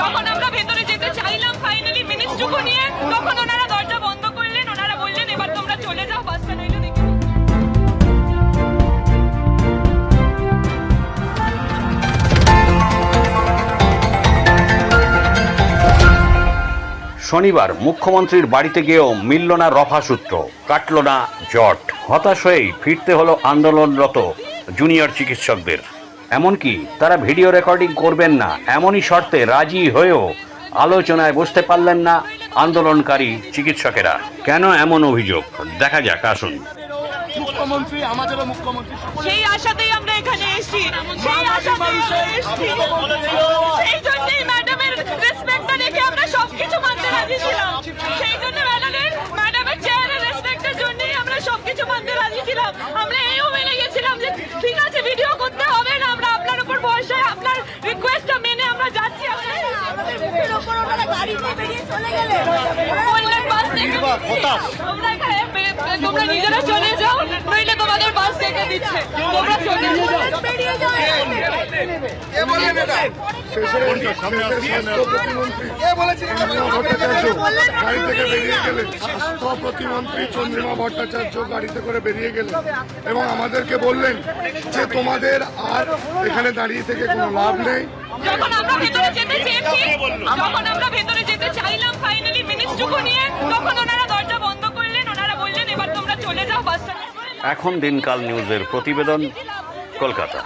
যখন আমরা ভেতরে যেতে চাইলাম ফাইনালি মিনিটটুকু নিয়ে তখন ওনারা দরজা বন্ধ করলেন, ওনারা বললেন, এবার তোমরা চলে যাও বাসটা নইলে শনিবার মুখ্যমন্ত্রীর বাড়িতে গিয়েও মিলল না রফা সূত্র, কাটল না জট। হতাশ হয়েই ফিরতে হলো আন্দোলনরত জুনিয়র চিকিৎসকদের। এমনকি তারা ভিডিও রেকর্ডিং করবেন না এমনই শর্তে রাজি হয়েও আলোচনায় বসতে পারলেন না আন্দোলনকারী চিকিৎসকেরা। কেন এমন অভিযোগ? দেখা যাক আসুন। মুখ্যমন্ত্রী আমাদেরও মুখ্যমন্ত্রী সেই আশাতেই আমরা এখানে এসেছি। সেই আশাতেই আমরা এসেছি। সেই জন্যই ম্যাডামের রেসপেক্টটা রেখে আমরা সবকিছু মানতে রাজি ছিলাম। সেই জন্য ম্যাডামের ম্যাডামের চেয়ারের রেসপেক্টের জন্যই আমরা সবকিছু মানতে রাজি ছিলাম। আমরা থেকে তোমরা এখানে বে- বে- তোমরা নিজেরা চলে যাও নইলে তোমাদের বাস থেকে দিচ্ছে। তোমরা চলে যাও। বেরিয়ে যাও গাড়ি থেকে বেরিয়ে গেলেন স্বাস্থ্য প্রতিমন্ত্রী চন্দ্রিমা ভট্টাচার্য গাড়িতে করে বেরিয়ে গেলেন। এবং আমাদেরকে বললেন যে তোমাদের আর এখানে দাঁড়িয়ে থেকে কোনো লাভ নেই। যখন আমরা এখন দিনকাল নিউজের প্রতিবেদন কলকাতা।